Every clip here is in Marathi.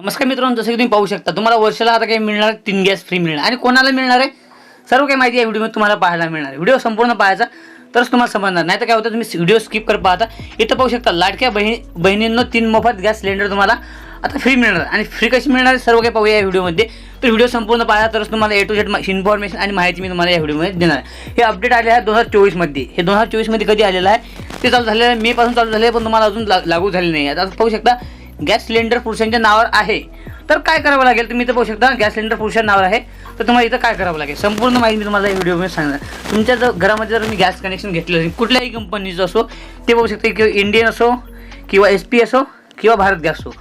नमस्कार मित्रांनो जसं की तुम्ही पाहू शकता तुम्हाला वर्षाला आता काही मिळणार तीन गॅस फ्री मिळणार. आणि कोणाला मिळणार आहे? सर्व काही माहिती या व्हिडिओमध्ये तुम्हाला पाहायला मिळणार. आहे व्हिडिओ संपूर्ण पाहायचा तरच तुम्हाला समजणार. नाही तर काय होतं तुम्ही व्हिडिओ स्किप कर पाहता. इथं पाहू शकता लाडक्या बहिणी बहिणींनो तीन मोफत गॅस सिलेंडर तुम्हाला आता फ्री मिळणार. आणि फ्री कशी मिळणार आहे सर्व काही पाहूया या व्हिडिओमध्ये तर व्हिडिओ संपूर्ण पाहा तरच तुम्हाला ए टू झेड इन्फॉर्मेशन आणि माहिती मी तुम्हाला या व्हिडिओमध्ये देणार आहे. हे अपडेट आले आहे दोन हजार चोवीसमध्ये हे दोन हजार चोवीसमध्ये कधी आलेलं आहे? ते चालू झालेलं आहे मेपासून चालू झाले पण तुम्हाला अजून लागू झाले नाही आता पाहू शकता गॅस सिलेंडर पुरुषांच्या नावावर आहे. तर काय करावं लागेल? तुम्ही इथं पाहू शकता गॅस सिलेंडर पुरुषांच्या नावावर आहे. तर तुम्हाला इथं काय करावं लागेल? संपूर्ण माहिती मी तुम्हाला व्हिडिओमध्ये सांगणार तुमच्या जर घरामध्ये जर तुम्ही गॅस कनेक्शन घेतलं असेल कुठल्याही कंपनीचं असो ते पाहू शकता किंवा इंडियन असो किंवा एस पी असो किंवा भारत गॅस असो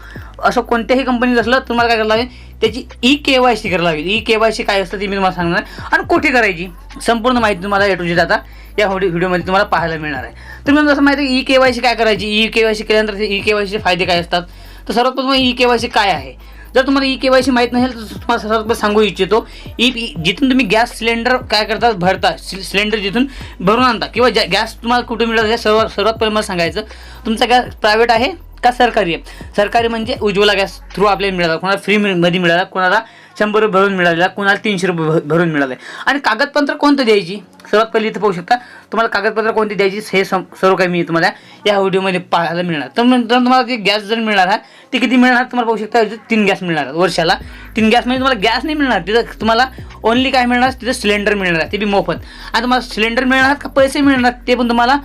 असं कोणत्याही कंपनीचं असलं तुम्हाला काय करावं लागेल? त्याची ई के वाय सी करायला लागेल. ई के वाय सी काय असतं ते मी तुम्हाला सांगणार आणि कुठे करायची? संपूर्ण माहिती तुम्हाला ए टू जेड आता या व्हिडिओमध्ये तुम्हाला पाहायला मिळणार आहे. तर मला जसं माहिती आहे ई के वाय सी काय करायची? ई के वाय सी केल्यानंतर ई के वाय सीचे फायदे काय असतात? तर सर्वात प्रथम ई के वाय सी काय आहे? जर तुम्हाला ई के वाय सी माहीत नसेल तर तुम्हाला सर्वात प्रथम सांगू इच्छितो ई जिथून तुम्ही गॅस सिलेंडर काय करता भरता सिलेंडर जिथून भरून आणता किंवा ज्या गॅस तुम्हाला कुठे मिळत हे सर्व सर्वात पहिले मला सांगायचं तुमचा गॅस प्रायव्हेट आहे का सरकारी आहे? सरकारी म्हणजे उज्ज्वला गॅस थ्रू आपल्याला मिळाला कोणाला फ्री मध्ये मिळाला कोणाला शंभर रुपये भरून मिळालेला कोणाला तीनशे रुपये भ- भरून मिळाले. आणि कागदपत्र कोणतं द्यायची? सर्वात पहिले इथं पाहू शकता तुम्हाला कागदपत्र कोणती द्यायची हे सम सर्व काही मी तुम्हाला या व्हिडिओमध्ये पाहायला मिळणार. तर नंतर तुम्हाला जे गॅस जर मिळणार आहे ते किती मिळणार तुम्हाला पाहू शकता तीन गॅस मिळणार वर्षाला. तीन गॅस म्हणजे तुम्हाला गॅस नाही मिळणार तिथं तुम्हाला ओनली काय मिळणार तिथं सिलेंडर मिळणार ते बी मोफत. आणि तुम्हाला सिलेंडर मिळणार का पैसे मिळणार ते पण तुम्हाला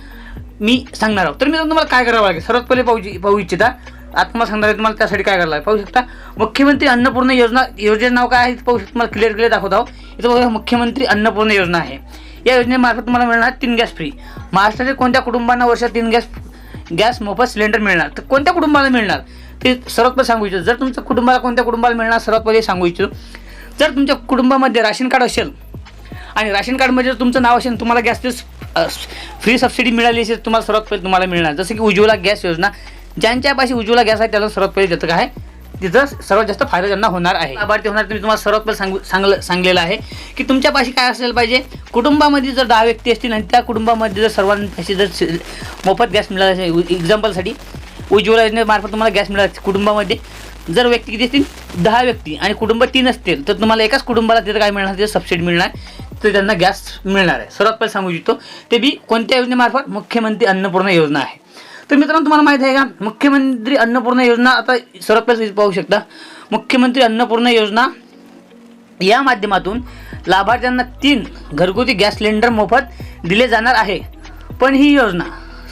मी सांगणार आहोत. तर मी तुम्हाला काय करावं लागेल? सर्वात पहिले पाहू पाहू इच्छिता आता तुम्हाला सांगणार आहे तुम्हाला त्यासाठी काय करायला पाहू शकता? मुख्यमंत्री अन्नपूर्ण योजना योजनेचं नाव काय आहे? पाहू शकता तुम्हाला क्लिअर क्लिअर दाखवत आहोत. इथं बघा मुख्यमंत्री अन्नपूर्ण योजना आहे. या योजनेमार्फत तुम्हाला मिळणार तीन गॅस फ्री महाराष्ट्रातील कोणत्या कुटुंबांना वर्षात तीन गॅस गॅस मोफत सिलेंडर मिळणार? तर कोणत्या कुटुंबाला मिळणार? ते सर्वात पहिले सांगू इच्छितो. जर तुमच्या कुटुंबाला कोणत्या कुटुंबाला मिळणार सर्वात पहिले सांगू इच्छितो. जर तुमच्या कुटुंबामध्ये राशन कार्ड असेल आणि राशन कार्डमध्ये जर तुमचं नाव असेल तुम्हाला गॅसची फ्री सबसिडी मिळाली असेल तुम्हाला सर्वात पहिले तुम्हाला मिळणार. जसं की उज्ज्वला गॅस योजना ज्यांच्यापाशी उज्ज्वला गॅस आहे त्याला सर्वात पहिले देतं काय तिथं सर्वात जास्त फायदा त्यांना होणार आहे. लाभार्थी होणार तुम्ही तुम्हाला सर्वात पहिले सांगू सांगलं सांगलेलं आहे की तुमच्यापाशी काय असलेलं पाहिजे? कुटुंबामध्ये जर दहा व्यक्ती असतील आणि त्या कुटुंबामध्ये जर सर्वांपाशी जर मोफत गॅस मिळाला असेल एक्झाम्पलसाठी उज्ज्वला योजनेमार्फत तुम्हाला गॅस मिळाला कुटुंबामध्ये. जर व्यक्ती किती असतील? दहा व्यक्ती आणि कुटुंब तीन असतील तर तुम्हाला एकाच कुटुंबाला तिथं काय मिळणार? तिथं सबसिडी मिळणार. तर त्यांना गॅस मिळणार आहे. सर्वात पहिले सांगू इच्छितो ते बी कोणत्या योजनेमार्फत? मुख्यमंत्री अन्नपूर्ण योजना आहे. तर मित्रांनो तुम्हाला माहिती आहे का? मुख्यमंत्री अन्नपूर्णा योजना आता सर्वात पाहू शकता. मुख्यमंत्री अन्नपूर्णा योजना या माध्यमातून लाभार्थ्यांना तीन घरगुती गॅस सिलेंडर मोफत दिले जाणार आहे. पण ही योजना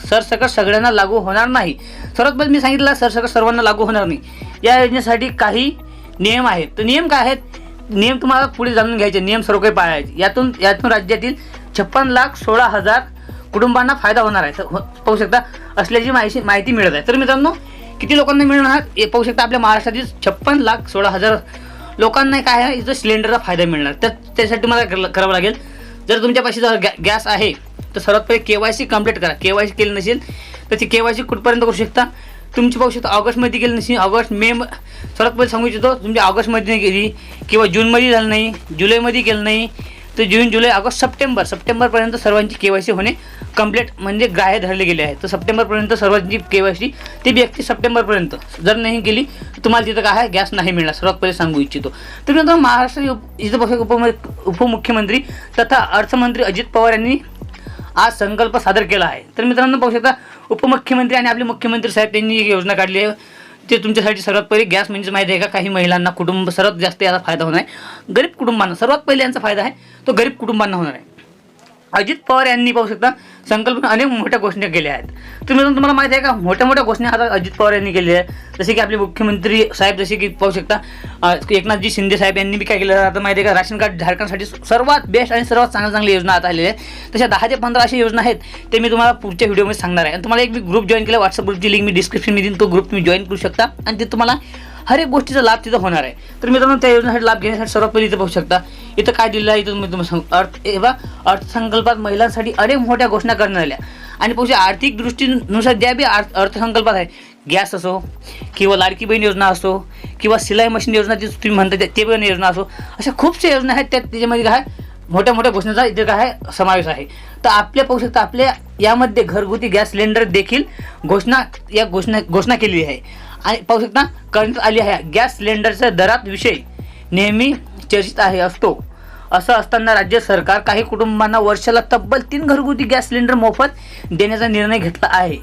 सरसकट सगळ्यांना लागू होणार नाही. सर्वात पहिले मी सांगितलं सरसकट सर्वांना लागू होणार नाही. या योजनेसाठी काही नियम आहेत. तर नियम काय आहेत? नियम तुम्हाला पुढे जाणून घ्यायचे नियम सर्व काही पाळायचे यातून यातून राज्यातील छप्पन लाख सोळा हजार कुटुंबांना फायदा होणार आहे. तर हो, पाहू शकता असल्याची माहिती माहिती मिळत आहे. तर मित्रांनो किती लोकांना मिळणार हे पाहू शकता आपल्या महाराष्ट्रातील छप्पन लाख सोळा हजार लोकांना काय आहे? इथं सिलेंडरचा फायदा मिळणार. तर त्यासाठी मला करावं लागेल. जर तुमच्यापाशी जर गॅ गॅस आहे तर सर्वात पहिले के वाय सी कंप्लीट करा. के वाय सी केली नसेल तर ती के वाय सी कुठपर्यंत करू शकता? तुमची पाहू शकता ऑगस्टमध्ये केली नसेल ऑगस्ट मे सर्वात पहिले सांगू इच्छितो तुमची ऑगस्टमध्ये नाही केली किंवा जूनमध्ये झालं नाही जुलैमध्ये केलं नाही तर जून जुलै ऑगस्ट सप्टेंबर. सप्टेंबरपर्यंत सर्वांची के वाय सी होणे कंप्लीट म्हणजे ग्राह्य धरले गेले आहे. तर सप्टेंबरपर्यंत सर्वांची के वाय सी ती व्यक्ती सप्टेंबरपर्यंत. जर नाही केली तर तुम्हाला तिथं काय आहे? गॅस नाही मिळणार. सर्वात पहिले सांगू इच्छितो. तर मित्रांनो महाराष्ट्र उप- इथं बघा उपम उपमुख्यमंत्री तथा अर्थमंत्री अजित पवार यांनी आज संकल्प सादर केला आहे. तर मित्रांनो पाहू शकता उपमुख्यमंत्री आणि आपले मुख्यमंत्री साहेब त्यांनी एक योजना काढली आहे. ते तुमच्यासाठी सर्वात पहिले गॅस म्हणजे माहिती आहे का काही महिलांना कुटुंब सर्वात जास्त याचा फायदा होणार आहे. गरीब कुटुंबांना सर्वात पहिले यांचा फायदा आहे तो गरीब कुटुंबांना होणार आहे. अजित पवार यांनी पाहू शकता संकल्पना अनेक मोठ्या घोषणा केल्या आहेत. तुम्ही तुम्हाला माहिती आहे का? मोठ्या मोठ्या घोषणा आता अजित पवार यांनी केल्या आहेत. जसे की आपले मुख्यमंत्री साहेब जसे की पाहू शकता एकनाथजी शिंदे साहेब यांनी बी काय केलं आता माहिती आहे का? राशन कार्ड झारखंडसाठी सर्वात बेस्ट आणि सर्वात चांगल्या चांगल्या योजना आता आलेल्या आहेत. तशा दहा ते पंधरा अशा योजना आहेत ते मी तुम्हाला पुढच्या व्हिडिओमध्ये सांगणार आहे. आणि तुम्हाला एक मी ग्रुप जॉईन केला व्हॉट्सअप ग्रुपची लिंक मी डिस्क्रिप्शनमध्ये देईन तो ग्रुप तुम्ही जॉईन करू शकता. आणि ते तुम्हाला हर एक गोष्टीचा लाभ तिथं होणार आहे. तर मित्रांनो त्या योजनेसाठी लाभ घेण्यासाठी सर्वात पहिले इथं पाहू शकता. इथं काय दिलेलं आहे इथं मी तुम्हाला सांग. अर्थ हे अर्थसंकल्पात महिलांसाठी अनेक मोठ्या घोषणा करण्यात आल्या. आणि पाहू आर्थिक दृष्टीनुसार ज्या बी अर्थ अर्थसंकल्पात आहे गॅस असो किंवा लाडकी बहीण योजना असो किंवा सिलाई मशीन योजना जी तुम्ही म्हणता त्या- ते पण योजना असो अशा खूपशा योजना आहेत त्या त्याच्यामध्ये काय मोठ्या मोठ्या घोषणेचा इथे काय समावेश आहे. तर आपल्या पाहू शकता आपल्या यामध्ये घरगुती गॅस सिलेंडर देखील घोषणा या घोषणा घोषणा केलेली आहे. आणि पाहू शकता करण्यात आली आहे. गॅस सिलेंडरच्या दरात विषय नेहमी चर्चित आहे असतो. असं असताना राज्य सरकार काही कुटुंबांना वर्षाला तब्बल तीन घरगुती गॅस सिलेंडर मोफत देण्याचा निर्णय घेतला आहे.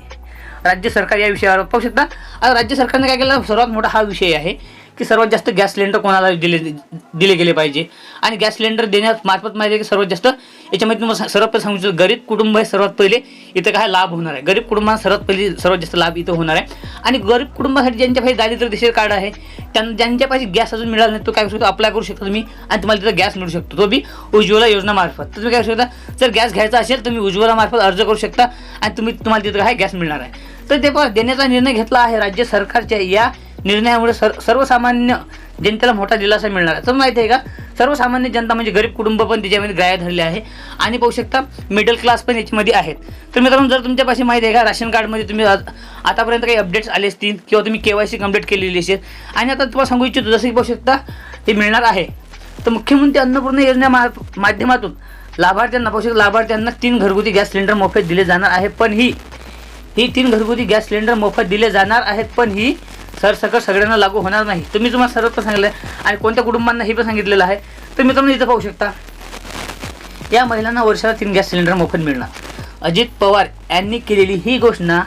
राज्य सरकार या विषयावर पाहू शकता. आता राज्य सरकारने काय केलं? सर्वात मोठा हा विषय आहे. की सर्वात जास्त गॅस सिलेंडर कोणाला दिले दिले गेले पाहिजे? आणि गॅस सिलेंडर देण्यामार्फत माहिती आहे की सर्वात जास्त याच्यामध्ये तुम्हाला सर्वात पहिले सांगू गरीब कुटुंब हे सर्वात पहिले इथं काय लाभ होणार आहे. गरीब कुटुंबांना सर्वात पहिले सर्वात जास्त लाभ इथं होणार आहे. आणि गरीब कुटुंबासाठी ज्यांच्या पाहिजे दारिद्र्य देशील कार्ड आहे त्यांना ज्यांच्या पाहिजे गॅस अजून मिळाला नाही तो काय करू शकतो? अप्लाय करू शकता तुम्ही आणि तुम्हाला तिथं गॅस मिळू शकतो. तो बी उज्ज्वला योजनामार्फत तर तुम्ही काय करू शकता? जर गॅस घ्यायचा असेल तुम्ही उज्ज्वलामार्फत अर्ज करू शकता आणि तुम्ही तुम्हाला तिथं काय गॅस मिळणार आहे. तर ते पण देण्याचा निर्णय घेतला आहे राज्य सरकारच्या या निर्णयामुळे सर सर्वसामान्य जनतेला मोठा दिलासा मिळणार आहे. तर माहिती आहे का? सर्वसामान्य जनता म्हणजे गरीब कुटुंब पण त्याच्यामध्ये गाया धरले आहे. आणि पाहू शकता मिडल क्लास पण याच्यामध्ये आहेत. तर मित्रांनो जर तुमच्यापाशी माहिती आहे का राशन कार्डमध्ये तुम्ही आतापर्यंत काही अपडेट्स आले असतील किंवा तुम्ही के वाय सी कंप्लीट केलेली असेल. आणि आता तुम्हाला सांगू इच्छितो जसं की पाहू शकता हे मिळणार आहे. तर मुख्यमंत्री अन्नपूर्ण योजना मा माध्यमातून लाभार्थ्यांना पाहू शकता लाभार्थ्यांना तीन घरगुती गॅस सिलेंडर मोफत दिले जाणार आहे पण ही ही तीन घरगुती गॅस सिलेंडर मोफत दिले जाणार आहेत. पण ही सर सकट सगळ्यांना लागू होणार नाही. तुम्ही तुम्हाला सर्व पण सांगितलं आहे आणि कोणत्या कुटुंबांना हे पण सांगितलेलं आहे तर मित्रांनो इथं पाहू शकता. या महिलांना वर्षाला तीन गॅस सिलेंडर मोफत मिळणार. अजित पवार यांनी केलेली ही घोषणा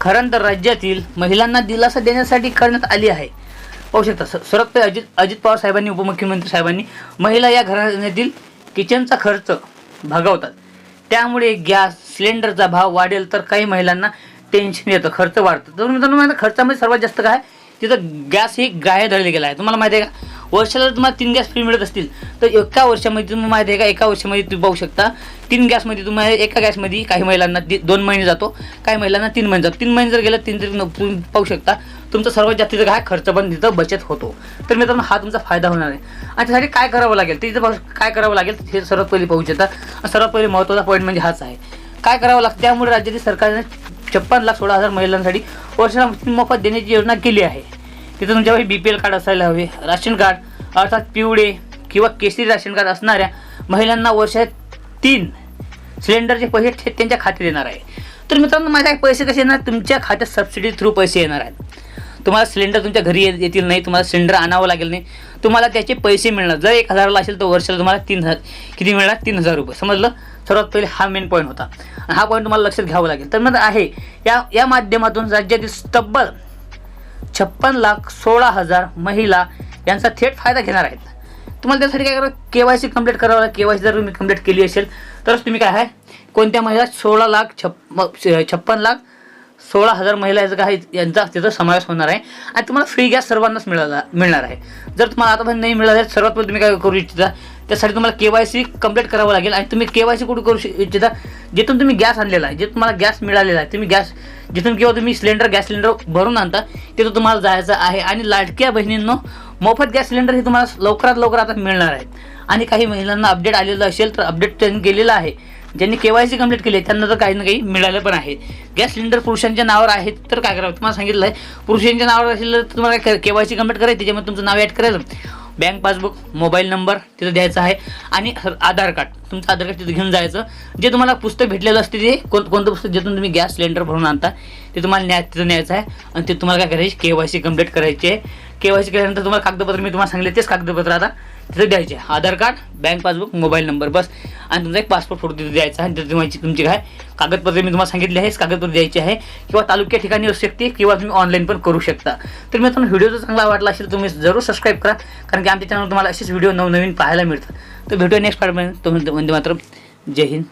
खरं तर राज्यातील महिलांना दिलासा देण्यासाठी करण्यात आली आहे. पाहू शकता स- अजित अजित पवार साहेबांनी उपमुख्यमंत्री साहेबांनी महिला या घराण्यातील किचनचा खर्च भागवतात. त्यामुळे गॅस सिलेंडरचा भाव वाढेल तर काही महिलांना टेन्शन येतं खर्च वाढतं. तर मित्रांनो माझ्या खर्चामध्ये सर्वात जास्त काय? तिथं गॅस ही गाय धरले गेला आहे. तुम्हाला माहिती आहे का? वर्षाला जर तुम्हाला तीन गॅस फ्री मिळत असतील तर एका वर्षामध्ये तुम्ही माहिती आहे का? एका वर्षामध्ये तुम्ही पाहू शकता तीन गॅसमध्ये तुम्हाला एका गॅसमध्ये काही महिलांना दोन महिने जातो काही महिलांना तीन महिने जातो. तीन महिने जर गेलं तीन तरी तुम्ही पाहू शकता तुमचा सर्वात जास्तीचा काय? खर्च पण तिथं बचत होतो. तर मित्रांनो हा तुमचा फायदा होणार आहे. आणि त्यासाठी काय करावं लागेल? तिथं काय करावं लागेल? हे सर्वात पहिले पाहू शकता. सर्वात पहिले महत्त्वाचा पॉईंट म्हणजे हाच आहे. काय करावं लागतं? त्यामुळे राज्यातील सरकारने छप्पन लाख सोळा हजार महिलांसाठी वर्षाला मोफत देण्याची योजना केली आहे. तिथं तुमच्याकडे बी पी एल कार्ड असायला हवे. राशन कार्ड अर्थात पिवळे किंवा केसरी राशन कार्ड असणाऱ्या महिलांना वर्षात तीन सिलेंडरचे पैसे थेट त्यांच्या खात्यात येणार आहे. तर मित्रांनो माझ्या पैसे कसे येणार? तुमच्या खात्यात सबसिडी थ्रू पैसे येणार आहेत. तुम्हाला सिलेंडर तुमच्या घरी येतील नाही तुम्हाला सिलेंडर आणावं लागेल नाही. तुम्हाला त्याचे पैसे मिळणार. जर एक हजाराला असेल तर वर्षाला तुम्हाला तीन हजार किती मिळणार? तीन हजार रुपये. समजलं? सर्वात पहिले हा मेन पॉईंट होता. आणि हा पॉईंट तुम्हाला लक्षात घ्यावा लागेल. तर मग आहे या या माध्यमातून राज्यातील तब्बल छप्पन लाख सोळा हजार महिला यांचा थेट फायदा घेणार आहेत. तुम्हाला त्यासाठी काय करा के वाय सी कंप्लीट करावं लागेल. के वाय सी जर तुम्ही कंप्लीट केली असेल तरच तुम्ही काय आहे? कोणत्या महिला सोळा लाख छप्प छप्पन लाख सोळा हजार महिला याचं काय यांचा त्याचा समावेश होणार आहे. आणि तुम्हाला फ्री गॅस सर्वांनाच मिळाला मिळणार आहे. जर तुम्हाला आतापर्यंत नाही मिळालं तर सर्वात पहिले तुम्ही काय करू इच्छिता? त्यासाठी तुम्हाला के वाय सी कंप्लीट करावं लागेल आणि तुम्ही के वाय सी कुठे करू इच्छिता जिथून तुम्ही गॅस आणलेला आहे जे तुम्हाला गॅस मिळालेला आहे तुम्ही गॅस जिथून किंवा तुम्ही सिलेंडर गॅस सिलेंडर भरून आणता तिथं तुम्हाला जायचं आहे आणि लाडक्या बहिणींनो मोफत गॅस सिलेंडर हे तुम्हाला लवकरात लवकर आता मिळणार आहेत आणि काही महिलांना अपडेट आलेलं असेल तर अपडेट त्यांनी केलेलं आहे. ज्यांनी के वाय सी कंप्लीट केली आहे, त्यांना तर काही ना काही मिळालं पण आहे. गॅस सिलेंडर पुरुषांच्या नावावर आहेत तर काय करावं? तुम्हाला सांगितलं आहे पुरुषांच्या नावावर असेल तर तुम्हाला KYC K Y C complete करायचं त्याच्यामध्ये तुमचं नाव ॲड करायचं बँक पासबुक मोबाईल नंबर तिथं द्यायचा आहे. आणि आधार कार्ड. तुमचं आधार कार्ड तिथं घेऊन जायचं. जे तुम्हाला पुस्तक भेटलेलं असते ते कोण कोणतं पुस्तक जिथून तुम्ही गॅस सिलेंडर भरून आणता ते तुम्हाला न्या तिथं न्यायचं आहे. आणि ते तुम्हाला काय करायचे? के वाय सी कंप्लीट करायची आहे. के वाय सी केल्यानंतर तुम्हाला कागदपत्र मी तुम्हाला सांगितले तेच कागदपत्र आता तिथं द्यायचे. Aadhaar card bank passbook mobile number बस. आणि तुमचा एक पासपोर्ट फोटो तिथे द्यायचा आहे तिथे तुमची तुमची काय कागदपत्रे मी तुम्हाला सांगितले आहे कागदपत्र द्यायचे आहे. किंवा तालुक्या ठिकाणी असू शकते किंवा तुम्ही ऑनलाईन पण करू शकता. तर मी तुम्हाला व्हिडिओ जर चांगला वाटला असेल तुम्ही जरूर सबस्क्राईब करा कारण की आमच्या चॅनल तुम्हाला असेच व्हिडिओ नवनवीन पाहायला मिळतात. तर भेटूया नेक्स्ट पार्टमध्ये तुम्ही मात्र जय हिंद.